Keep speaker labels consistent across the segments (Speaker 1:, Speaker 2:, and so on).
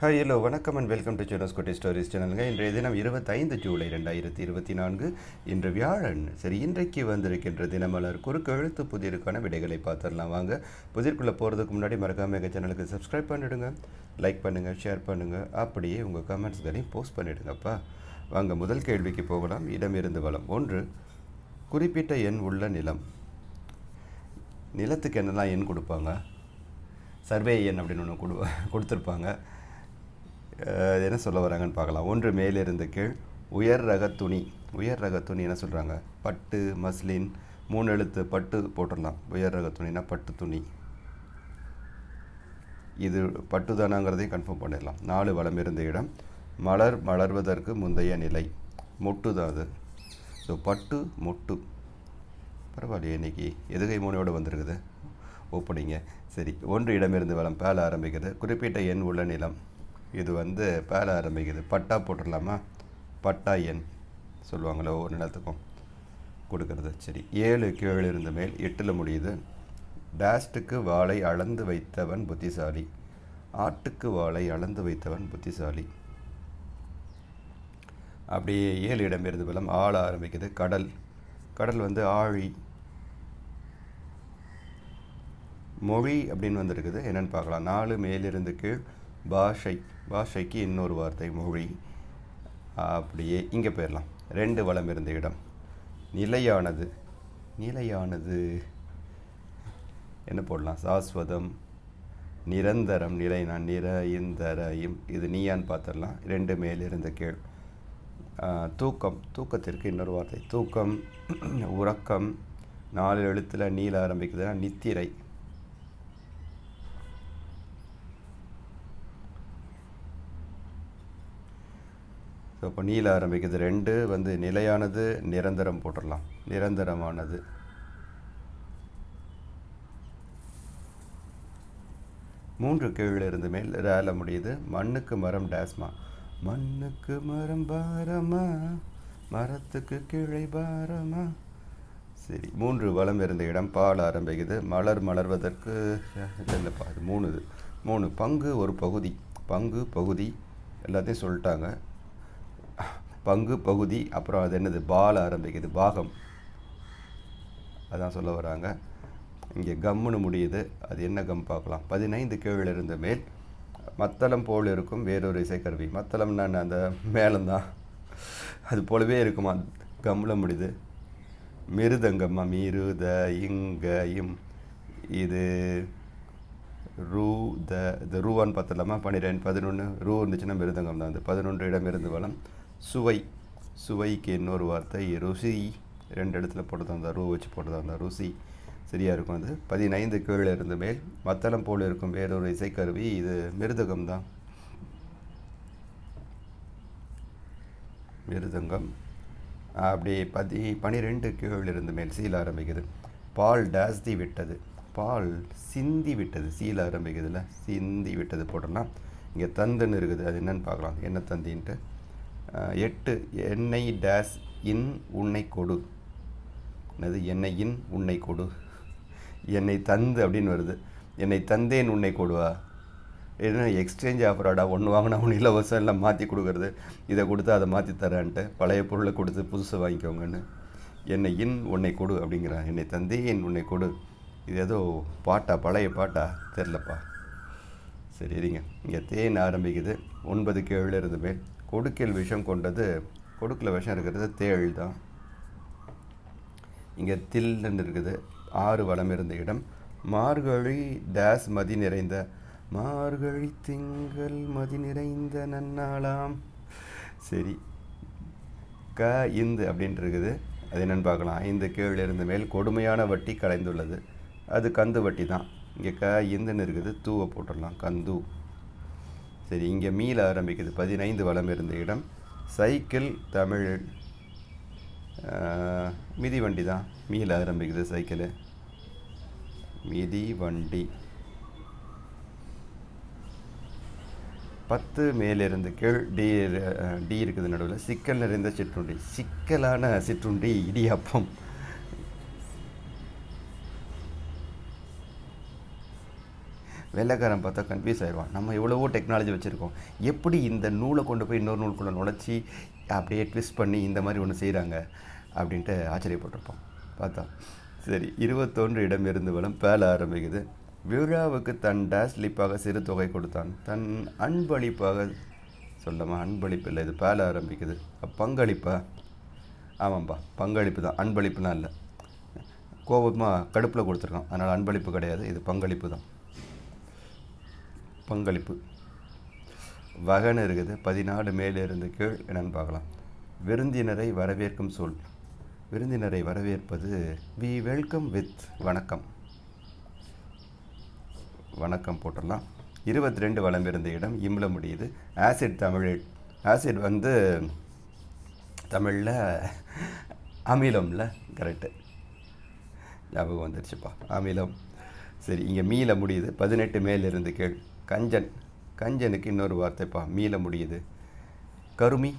Speaker 1: Hi hello வணக்கம் and welcome to Sona's குட்டி stories சேனலுங்க இன்றைய தினம் இருபத்தைந்து ஜூலை ரெண்டாயிரத்தி இருபத்தி நான்கு இன்று வியாழன். சரி இன்றைக்கு வந்திருக்கின்ற தினமலர் குறுக்கு எழுத்து புதிருக்கான விடைகளை பார்த்துடலாம். வாங்க புதிர்க்குள்ளே போகிறதுக்கு முன்னாடி மறக்காம எங்கள் சேனலுக்கு சப்ஸ்கிரைப் பண்ணிவிடுங்க லைக் பண்ணுங்கள் ஷேர் பண்ணுங்கள் அப்படியே உங்கள் கமெண்ட்ஸ்களையும் போஸ்ட் பண்ணிவிடுங்கப்பா வாங்க முதல் கேள்விக்கு போகலாம். இடமிருந்து வளம். ஒன்று குறிப்பிட்ட எண் உள்ள நிலம். நிலத்துக்கு என்னெல்லாம் எண் கொடுப்பாங்க? சர்வே எண் அப்படின்னு ஒன்று கொடு கொடுத்துருப்பாங்க. என்ன சொல்ல வராங்கன்னு பார்க்கலாம். ஒன்று மேலிருந்து கீழ் உயர் ரக துணி. உயர் ரக துணி என்ன சொல்கிறாங்க பட்டு மஸ்லின் மூணு எழுத்து பட்டு போட்டுடலாம் உயர் ரக துணினா பட்டு துணி. இது பட்டு தானாங்கிறதையும் கன்ஃபார்ம் பண்ணிடலாம். நாலு வளம் இருந்த இடம் மலர் மலர்வதற்கு முந்தைய நிலை. மொட்டு தான் அது. ஸோ பட்டு மொட்டு. பரவாயில்லையே இன்னைக்கு. எதுகை மூனையோடு வந்திருக்குது. ஓப்பனிங்க சரி ஒன்று இடமிருந்து வளம் பேல ஆரம்பிக்கிறது குறிப்பிட்ட எண் உள்ள நிலம். இது வந்து பேல ஆரம்பிக்குது. பட்டா போட்டுடலாமா? பட்டா எண் சொல்லுவாங்களோ ஒவ்வொரு நிலத்துக்கும் கொடுக்கறது. சரி. ஏழு கீழ் இருந்து மேல் எட்டில் முடியுது. டேஸ்ட்டுக்கு வாளை அளந்து வைத்தவன் புத்திசாலி. ஆட்டுக்கு வாளை அளந்து வைத்தவன் புத்திசாலி. அப்படியே ஏழு இடம்பெயர்ந்து பலம். ஆள ஆரம்பிக்குது. கடல். கடல் வந்து ஆழி. மொழி அப்படின்னு வந்திருக்குது. என்னென்னு பார்க்கலாம். நாலு மேலிருந்து கீழ் பாஷை. பாஷைக்கு இன்னொரு வார்த்தை மொழி. அப்படியே இங்கே போயிடலாம் ரெண்டு வளம் இருந்த இடம். நிலையானது. நிலையானது. என்ன போடலாம்? சாஸ்வதம். நிரந்தரம் நிலைனா நிற இந்தர இம் இது நீயான்னு பார்த்துடலாம் ரெண்டு மேலிருந்த கீழ் தூக்கம். தூக்கத்திற்கு இன்னொரு வார்த்தை. தூக்கம் உறக்கம். நாலு எழுத்தில் நீல ஆரம்பிக்குதுன்னா நித்திரை. இப்போ நீல ஆரம்பிக்குது. ரெண்டு வந்து நிலையானது நிரந்தரம் போட்டுடலாம் நிரந்தரமானது. மூன்று கீழ் இருந்து மேல் ரேல முடியுது. மண்ணுக்கு மரம் டேஸ்மா? மண்ணுக்கு மரம் பாரமா? மரத்துக்கு கிளை பாரமா? சரி மூன்று வளம் இருந்த இடம் பால் ஆரம்பிக்குது. மலர் மலர்வதற்கு இல்லைப்பா அது மூணு இது. மூணு பங்கு ஒரு பகுதி. பங்கு பகுதி. எல்லாத்தையும் சொல்லிட்டாங்க. பங்கு பகுதி அப்புறம் அது என்னது? பால் ஆரம்பிக்குது பாகம். அதான் சொல்ல வராங்க. இங்கே கம்முன்னு முடியுது. அது என்ன கம் பார்க்கலாம். பதினைந்து கீழ் இருந்த மேல். மத்தளம் போல் இருக்கும் வேறொரு இசைக்கருவி. மத்தளம்னா அந்த மேளம்தான் அது போலவே இருக்குமா? கம்மில் முடியுது. மிருதங்கம்மா மிருத இங்க இம் இது ரூ த இந்த ரூவான்னு பார்த்துடலாமா? பன்னிரெண்டு பதினொன்று ரூ இருந்துச்சுன்னா மிருதங்கம் தான். அது பதினொன்று இடம் இருந்து வளம். சுவை. சுவைக்கு இன்னொரு வார்த்தை ருசி. ரெண்டு இடத்துல போட்டதாக இருந்தால் ரூ வச்சு போட்டதா இருந்தால் ருசி. சரியாக இருக்கும் அது. பதினைந்து கீழே இருந்த மேல். மத்தளம் போல் இருக்கும் வேறொரு இசைக்கருவி. இது மிருதகம் தான் மிருதங்கம். அப்படி பதி பனிரெண்டு கீழ் இருந்த மேல். சீல ஆரம்பிக்குது. பால் டாஸ்தி விட்டது. பால் சிந்தி விட்டது. சீல் ஆரம்பிக்குதுல்ல. சிந்தி விட்டது போட்டோம்னா இங்கே தந்துன்னு இருக்குது. அது என்னன்னு பார்க்கலாம். என்ன தந்தின்ட்டு? எட்டு என்னை டேஸ் இன் உன்னை கொடு. என்னது? என்னை இன் உன்னை கொடு. என்னை தந்து அப்படின்னு வருது. என்னை தந்தேன் உன்னை கொடுவா? என்ன எக்ஸ்சேஞ்ச் ஆஃபராடா ஒன்று வாங்கினா ஒன்று இலவசம் எல்லாம் மாற்றி கொடுக்குறது. இதை கொடுத்து அதை மாற்றி தரேன்ட்டு. பழைய பொருளை கொடுத்து புதுசு வாங்கிக்கோங்கன்னு. என்னை இன் உன்னை கொடு அப்படிங்கிறான் என்னை தந்தேன் உன்னை கொடு. இது ஏதோ பாட்டா? பழைய பாட்டா? தெரிலப்பா சரி இருங்க. இங்கே தேன் ஆரம்பிக்குது. ஒன்பது கீழ் இருந்து மேல். கொடுக்கில் விஷம் கொண்டது கொடுக்கில் விஷம் இருக்கிறது தேள் தான். இங்கே தில்லுன்னு இருக்குது ஆறு வளம் இருந்த இடம். மார்கழி டேஸ் மதி நிறைந்த மார்கழி திங்கள் மதி நிறைந்த நன்னாளாம். சரி க இந்து அப்படின்ட்டு இருக்குது. அது என்னன்னு பார்க்கலாம். ஐந்து கீழ் இருந்த மேல் கொடுமையான வட்டி கலைந்துள்ளது. அது கந்து வட்டி தான். இங்கே க இந்துன்னு இருக்குது. தூவை போட்டுடலாம். கந்து. சரி இங்கே மீள ஆரம்பிக்குது. பதினைந்து வளம் இருந்த இடம். சைக்கிள் தமிழ் மிதி வண்டி தான். மீள ஆரம்பிக்குது சைக்கிளு. மிதி வண்டி. பத்து மேலிருந்து கீழ் டி டி இருக்குது நடுவில். சிக்கல் நிறைந்த சிற்றுண்டி. சிக்கலான சிற்றுண்டி இடியாப்பம். வெள்ளைக்காரன் பார்த்தா கன்ஃபியூஸ் ஆயிடுவான். நம்ம எவ்வளவோ டெக்னாலஜி வச்சுருக்கோம். எப்படி இந்த நூலை கொண்டு போய் இன்னொரு நூலுக்குள்ளே நுழைச்சி அப்படியே ட்விஸ்ட் பண்ணி இந்த மாதிரி ஒன்று செய்கிறாங்க அப்படின்ட்டு ஆச்சரியப்பட்டிருப்போம். பார்த்தா சரி இருபத்தொன்று இடமிருந்து வளம் பேல ஆரம்பிக்குது. விழாவுக்கு தன் டேஸ்லிப்பாக சிறு தொகை கொடுத்தான். தன் அன்பளிப்பாக சொல்லமா அன்பளிப்பு இல்லை இது பேல ஆரம்பிக்குது. பங்களிப்பா? ஆமாம்ப்பா பங்களிப்பு தான். அன்பளிப்புலாம் இல்லை. கோபமாக கடுப்பில் கொடுத்துருக்கான். அதனால் அன்பளிப்பு கிடையாது இது பங்களிப்பு தான். பங்களிப்பு. வகன் இருக்குது. பதினாலு மேலே இருந்து கீழ் என்னன்னு பார்க்கலாம். விருந்தினரை வரவேற்கும் சொல். விருந்தினரை வரவேற்பது வி வெல்கம் வித் வணக்கம். வணக்கம் போட்டுடலாம். இருபத்தி ரெண்டு வளம் இருந்த இடம் இம்ல முடியுது. ஆசிட் தமிழ் ஆசிட் வந்து தமிழில் அமிலம்ல கரெக்டு ஞாபகம் வந்துருச்சுப்பா. அமிலம். சரி இங்கே மீள முடியுது. பதினெட்டு மேலிருந்து கீழ். கஞ்சன். கஞ்சனுக்கு இன்னொரு வார்த்தைப்பா மீள முடியுது. கருமி.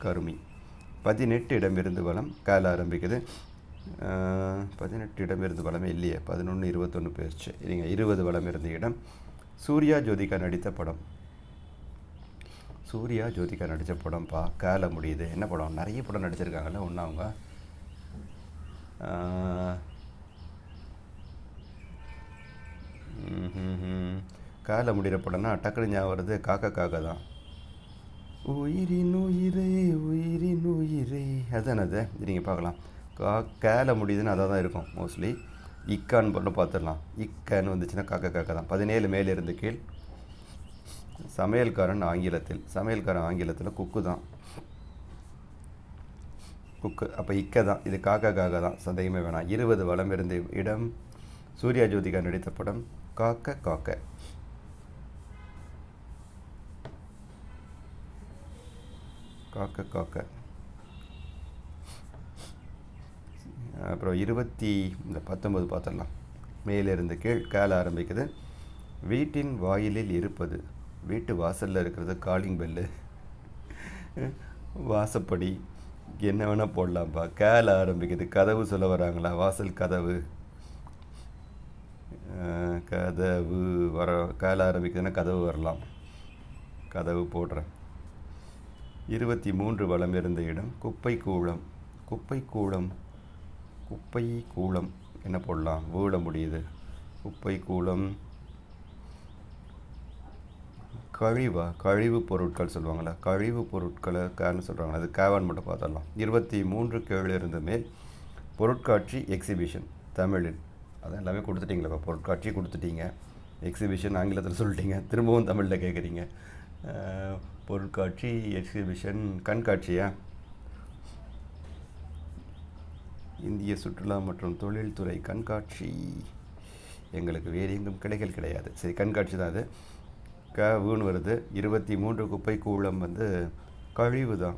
Speaker 1: கருமி. பதினெட்டு இடமிருந்து வளம் கால ஆரம்பிக்குது. பதினெட்டு இடமிருந்து வளமே இல்லையே பதினொன்று இருபத்தொன்று போயிடுச்சு இல்லைங்க இருபது வளம் இருந்த இடம். சூர்யா ஜோதிகா நடித்த படம். சூர்யா ஜோதிகா நடித்த படம்ப்பா கால முடியுது. என்ன படம்? நிறைய படம் நடிச்சிருக்காங்கல்ல ஒன்று அவங்க? கால முடிகிற படம்னா டக்குனு ஞாபகம் வருது காக்கா காக்கா தான். உயிரின் உயிரே உயிரின் உயிரே அதுதானே அது நீங்கள் பார்க்கலாம். கா கேல முடியுதுன்னு அதாக தான் இருக்கும் மோஸ்ட்லி இக்கான்னு போட்டு பார்த்துடலாம். இக்கான்னு வந்துச்சுன்னா காக்கா காக்கா தான். பதினேழு மேலே இருந்து கீழ். சமையல்காரன் ஆங்கிலத்தில். சமையல்காரன் ஆங்கிலத்தில் குக்கு தான். குக்கு அப்போ இக்க தான். இது காக்கா காக்கா தான். சந்தேகமே வேணாம். இருபது வளம் இருந்த இடம். சூர்யா ஜோதிகா நடித்த படம் காக்க காக்க. காக்க காக்க. அப்புறம் இருபத்தி இந்த பத்தொம்பது பார்த்துடலாம். மேலிருந்து கீழ் கேள ஆரம்பிக்குது. வீட்டின் வாயிலில் இருப்பது. வீட்டு வாசலில் இருக்கிறது காலிங் பெல்லு வாசப்படி. என்ன வேணால் போடலாம்ப்பா கேல ஆரம்பிக்குது. கதவு சொல்ல வராங்களா? வாசல் கதவு. கதவு வர கேல ஆரம்பிக்குதுன்னா கதவு வரலாம். கதவு போடுறேன். இருபத்தி மூன்று வளம் இருந்த இடம் குப்பை கூளம் குப்பை கூளம் குப்பை கூளம் என்ன போடலாம். வீட முடியுது. குப்பை கூளம் கழிவா? கழிவு பொருட்கள் சொல்லுவாங்களா கழிவு பொருட்களை கேன்னு சொல்கிறாங்களா அது கேவான் மட்டும் பார்த்துடலாம். இருபத்தி மூன்று கேள்வி இருந்துமே பொருட்காட்சி எக்ஸிபிஷன் தமிழில். அது எல்லாமே கொடுத்துட்டீங்களா பொருட்காட்சி கொடுத்துட்டீங்க. எக்ஸிபிஷன் ஆங்கிலத்தில் சொல்லிட்டீங்க. திரும்பவும் தமிழில் கேட்குறீங்க. பொருட்காட்சி எக்ஸிபிஷன் கண்காட்சியா? இந்திய சுற்றுலா மற்றும் தொழில்துறை கண்காட்சி. எங்களுக்கு வேறு எங்கும் கிளைகள் கிடையாது. சரி கண்காட்சி தான் அது. க வருது. இருபத்தி மூன்று குப்பை கூளம் வந்து கழிவு தான்.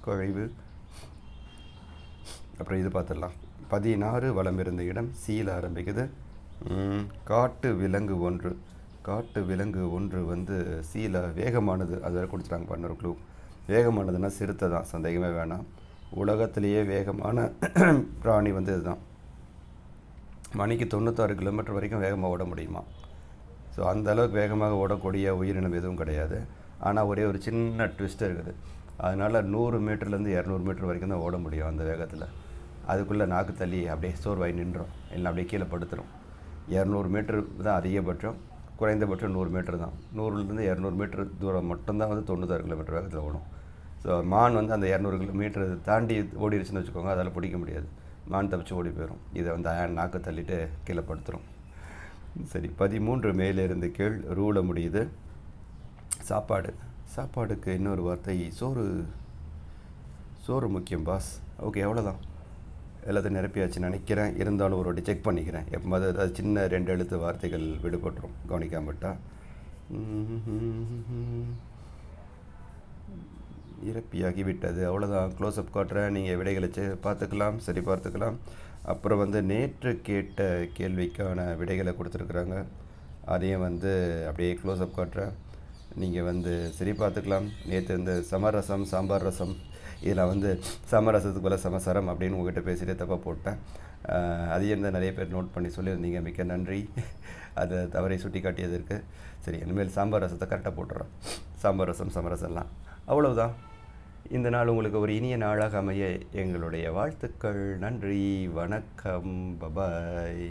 Speaker 1: கழிவு. அப்புறம் இது பார்த்துடலாம். பதினாறு வளம் இருந்த இடம் சீல ஆரம்பிக்குது. காட்டு விலங்கு ஒன்று. காட்டு விலங்கு ஒன்று வந்து சீல வேகமானது அது வேறு கொடுத்துட்டாங்க பண்ண க்ளூ வேகமானதுன்னா சிறுத்தை தான் சந்தேகமே வேணாம். உலகத்திலேயே வேகமான பிராணி வந்து இதுதான். மணிக்கு தொண்ணூத்தாறு கிலோமீட்டர் வரைக்கும் வேகமாக ஓட முடியுமா? ஸோ அந்த அளவுக்கு வேகமாக ஓடக்கூடிய உயிரினம் எதுவும் கிடையாது. ஆனால் ஒரே ஒரு சின்ன ட்விஸ்ட் இருக்குது. அதனால் நூறு மீட்டர்லேருந்து இரநூறு மீட்டர் வரைக்கும் தான் ஓட முடியும் அந்த வேகத்தில். அதுக்குள்ளே நாக்கு தள்ளி அப்படியே சோர்வாய் நின்றோம். இல்லை அப்படியே கீழே படுத்துரும். இரநூறு மீட்டர் தான் அதிகபட்சம். குறைந்தபட்சம் நூறு மீட்டர் தான். நூறுலேருந்து இரநூறு மீட்டர் தூரம் மட்டும்தான் வந்து தொண்ணூத்தாறு கிலோமீட்டர் வேகத்தில் ஓடும். ஸோ மான் வந்து அந்த இரநூறு கிலோமீட்டர் தாண்டி ஓடிடுச்சுன்னு வச்சுக்கோங்க அதால் பிடிக்க முடியாது. மான் தப்பிச்சு ஓடி போயிடும் இதை வந்து அயன் நாக்கு தள்ளிட்டு கீழே படுத்துரும். சரி பதிமூன்று மேலிருந்து கீழ் ரூல முடியுது. சாப்பாடு. சாப்பாடுக்கு இன்னொரு வார்த்தை சோறு. சோறு முக்கியம் பாஸ். ஓகே எவ்வளோதான் எல்லாத்தையும் நிரப்பியாச்சு நினைக்கிறேன். இருந்தாலும் ஒரு வாட்டி செக் பண்ணிக்கிறேன். எப்போது ஏதாவது சின்ன ரெண்டு எழுத்து வார்த்தைகள் விடுபட்டுரும். கவனிக்காமட்டா இறப்பியாகி விட்டது. அவ்வளோதான் க்ளோஸ்அப் காட்டுறேன். நீங்கள் விடைகளை செ- பார்த்துக்கலாம். சரி பார்த்துக்கலாம். அப்புறம் வந்து நேற்று கேட்ட கேள்விக்கான விடைகளை கொடுத்துருக்குறாங்க. அதையும் வந்து அப்படியே க்ளோஸ்அப் காட்டுறேன். நீங்கள் வந்து சரி பார்த்துக்கலாம். நேற்று இந்த சமரசம் சாம்பார் ரசம் இதில் வந்து சமரசத்துக்கு சமசரம் அப்படின்னு உங்ககிட்ட பேசிட்டே தப்பாக போட்டேன். அதையும் தான் நிறைய பேர் நோட் பண்ணி சொல்லியிருந்தீங்க. மிக்க நன்றி. அதை தவறை சுட்டி காட்டியதற்கு சரி இனிமேல் சாம்பார் ரசத்தை கரெக்டாக போட்டுறோம். சாம்பார் ரசம் சமரசம்லாம் அவ்வளவுதான். இந்த நாள் உங்களுக்கு ஒரு இனிய நாளாக அமைய எங்களுடைய வாழ்த்துக்கள். நன்றி. வணக்கம். பபாய்.